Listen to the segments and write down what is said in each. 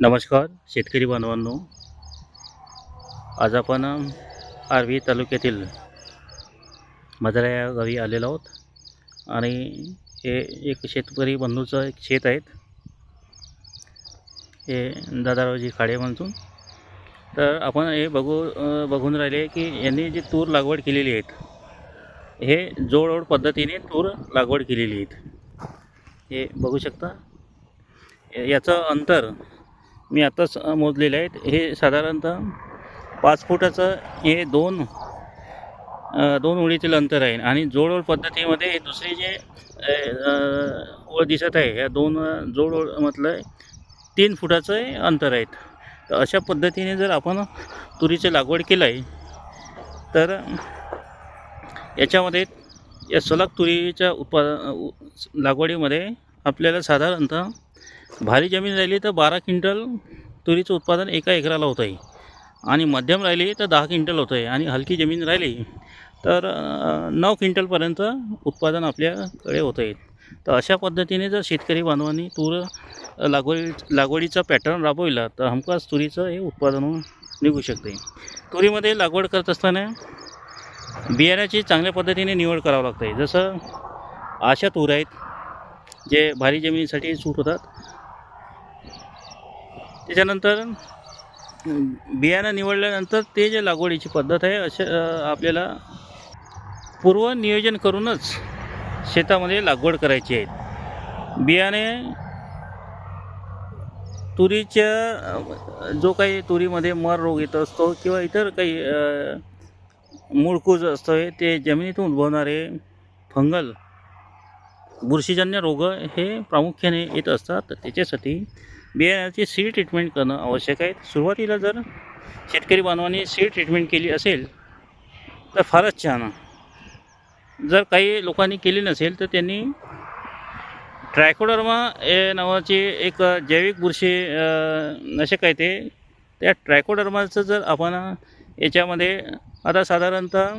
नमस्कार शेतकरी बांधवांनो. आज आपण आर्वी तालुक्यातील मजरा या गावी आलेलो आहोत. आणि हे एक शेतकरी बंधूचं एक शेत आहेत. हे दादारावजी खाडे म्हणून. तर आपण हे बघू बघून राहिले की यांनी जी तूर लागवड केलेली आहेत हे जोडओड पद्धतीने तूर लागवड केलेली आहेत. हे बघू शकता. याचं अंतर मी आत्ताच मोजलेले आहेत. हे साधारणतः पाच फुटाचं हे दोन दोन ओळीतील अंतर आहे. आणि जोडओळ पद्धतीमध्ये हे दुसरे जे ओळ दिसत आहे या दोन जोड जोडओळ म्हटलं तीन फुटाचं अंतर आहेत. तर अशा पद्धतीने जर आपण तुरीची लागवड केलं आहे तर याच्यामध्ये या सलग तुरीच्या उत्पादन लागवडीमध्ये आपल्याला साधारणतः भारी जमीन राहिली तर बारा क्विंटल तुरीचं उत्पादन एका एकराला होतं आहे. आणि मध्यम राहिली तर दहा क्विंटल होतं आहे. आणि हलकी जमीन राहिली तर नऊ क्विंटलपर्यंत उत्पादन आपल्याकडे होतं आहे. तर अशा पद्धतीने जर शेतकरी बांधवांनी तूर लागवडी लागवडीचा पॅटर्न राबविला तर हमखास तुरीचं हे उत्पादन निघू शकते. तुरीमध्ये लागवड करत असताना बियाण्याची चांगल्या पद्धतीने निवड करावं लागते. जसं अशा तूर आहेत जे भारी जमिनीसाठी सूट होतात त्याच्यानंतर बियाणं निवडल्यानंतर ते जे लागवडीची पद्धत आहे अशा आपल्याला पूर्व नियोजन करूनच शेतामध्ये लागवड करायची आहे. बियाणे तुरीच्या जो काही तुरीमध्ये मर रोग येत असतो किंवा इतर काही मूळकूज असतो आहे ते जमिनीतून उद्भवणारे फंगल बुरशीजन्य रोग हे प्रामुख्याने येत असतात. त्याच्यासाठी बियाण्याची सीड ट्रीटमेंट करणं आवश्यक आहे. सुरुवातीला जर शेतकरी बांधवांनी सीड ट्रीटमेंट केली असेल तर फारच छान. जर काही लोकांनी केली नसेल तर त्यांनी ट्रायकोडर्मा हे नावाची एक जैविक बुरशी अ, काय आहे ते. त्या ट्रायकोडर्माचं जर आपण याच्यामध्ये आता साधारणतः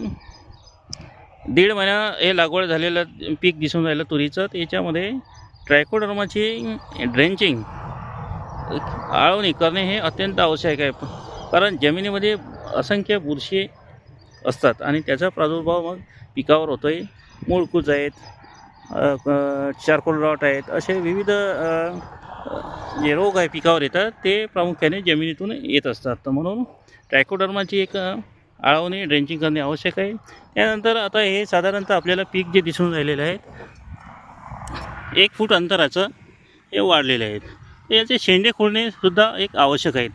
दीड महिना हे लागवड झालेलं पीक दिसून राहिलं तुरीचं तर याच्यामध्ये ट्रायकोडर्माची ड्रेंचिंग आळवणी करणे हे अत्यंत आवश्यक आहे. कारण जमिनीमध्ये असंख्य बुरशी असतात आणि त्याचा प्रादुर्भाव मग पिकावर होतो आहे मूळकूज आहेत चारकोल रॉट आहेत असे विविध जे रोग आहे पिकावर येतात ते प्रामुख्याने जमिनीतून येत असतात. तर म्हणून ट्रायकोडर्माची एक आळवणी ड्रेंचिंग करणे आवश्यक आहे. त्यानंतर आता हे साधारणतः आपल्याला पीक जे दिसून राहिलेलं आहे एक फूट अंतराचं हे वाढलेले आहेत. याचे शेंडे खुडणेसुद्धा एक आवश्यक आहेत.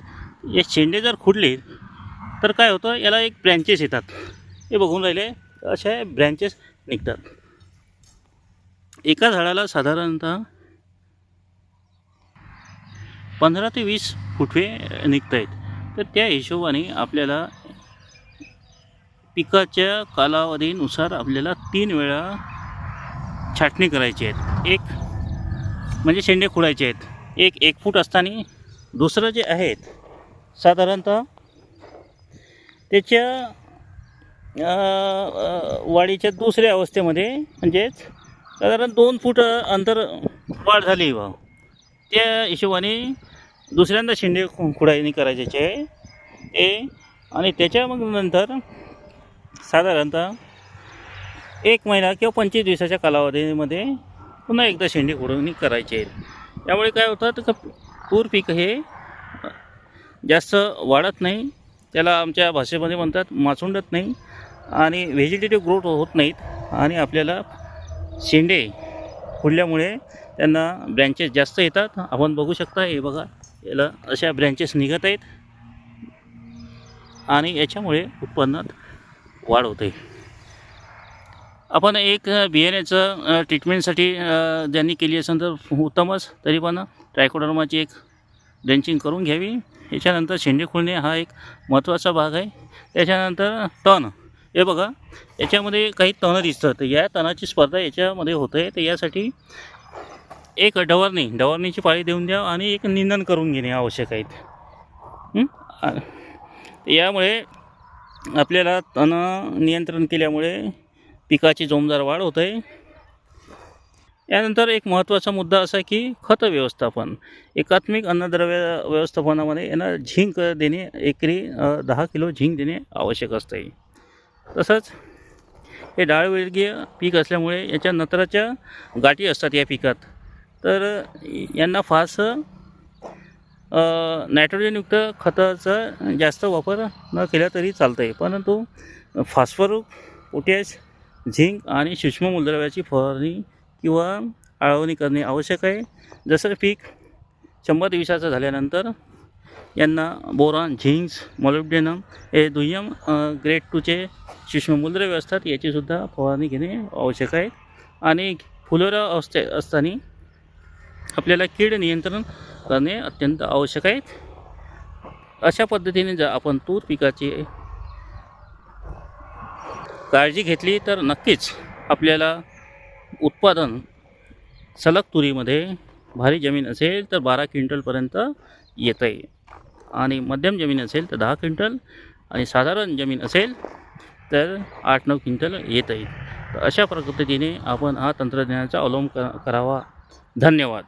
हे शेंडे जर खुडले तर काय होतं? याला एक ब्रँचेस येतात. हे बघून राहिले अशा ब्रँचेस निघतात. एका झाडाला साधारणतः पंधरा ते वीस फुटवे निघत आहेत तर त्या हिशोबाने आपल्याला पिकाच्या कालावधीनुसार आपल्याला तीन वेळा छाटणी करायची आहेत. एक म्हणजे शेंडे खुडायचे आहेत. एक एक फूट असताना दुसरं जे आहेत साधारणतः त्याच्या वाढीच्या दुसऱ्या अवस्थेमध्ये म्हणजेच साधारण दोन फूट अंतर वाढ झाली बा त्या हिशोबाने दुसऱ्यांदा शेंडे खु- करायचे आहे ते आणि त्याच्या मग नंतर साधारणतः एक महिना किंवा पंचवीस दिवसाच्या कालावधीमध्ये पुन्हा एकदा शेंडे खुडवणी करायची. आहे त्यामुळे काय होतं तर पूर पीक हे जास्त वाढत नाही. त्याला आमच्या भाषेमध्ये म्हणतात माचुंडत नाही आणि व्हेजिटेटिव्ह ग्रोथ होत नाहीत आणि आपल्याला शेंडे फुडल्यामुळे त्यांना ब्रँचेस जास्त येतात. आपण बघू शकता हे बघा याला अशा ब्रँचेस निघत आहेत आणि याच्यामुळे उत्पन्नात वाढ होते. आपण एक बियाण्याचं ट्रीटमेंटसाठी ज्यांनी केली असेल तर उत्तमच तरी पण ट्रायकोडर्माची एक ड्रेंचिंग करून घ्यावी. याच्यानंतर शेंडे खुळणे हा एक महत्त्वाचा भाग आहे. त्याच्यानंतर तण. हे बघा याच्यामध्ये काही तणं दिसतं तर या तणाची स्पर्धा याच्यामध्ये होत. आहे तर यासाठी एक डवरणी डवरणीची पाळी देऊन द्या आणि एक निंदन करून घेणे आवश्यक आहेत यामुळे आपल्याला तण नियंत्रण केल्यामुळे पिकाची जोमदार वाढ होत आहे यानंतर एक महत्त्वाचा मुद्दा असा की खत व्यवस्थापन. एकात्मिक अन्नद्रव्य व्यवस्थापनामध्ये यांना झिंक देणे एकरी दहा किलो झिंक देणे आवश्यक असते तसंच हे डाळवर्गीय पीक असल्यामुळे याच्या नत्राच्या गाठी असतात या पिकात. तर यांना फारसं नायट्रोजनयुक्त खताचा जास्त वापर न केला तरी चालतं आहे परंतु फॉस्फर पोटॅश झिंक आणि सूक्ष्म मूलद्रव्याची फवारणी किंवा आळवणी करणे आवश्यक आहे. जसं पीक शंभर दिवसाचं झाल्यानंतर यांना बोरॉन झिंक्स मॉलिब्डेनम हे दुय्यम ग्रेड टूचे सूक्ष्म मूलद्रव्य असतात याचीसुद्धा फवारणी घेणे आवश्यक आहे. आणि फुलोरा अवस्थे असताना आपल्याला कीड नियंत्रण करणे अत्यंत आवश्यक आहे. अशा पद्धतीने जर आपण तूर पिकाची काळजी घेतली तर नक्कीच आपल्याला उत्पादन सलग तुरीमध्ये भारी जमीन असेल तर बारा क्विंटलपर्यंत येतं आहे आणि मध्यम जमीन असेल तर दहा क्विंटल आणि साधारण जमीन असेल तर आठ नऊ क्विंटल येत आहे तर अशा पद्धतीने आपण हा तंत्रज्ञानाचा अवलंब क करावा. धन्यवाद.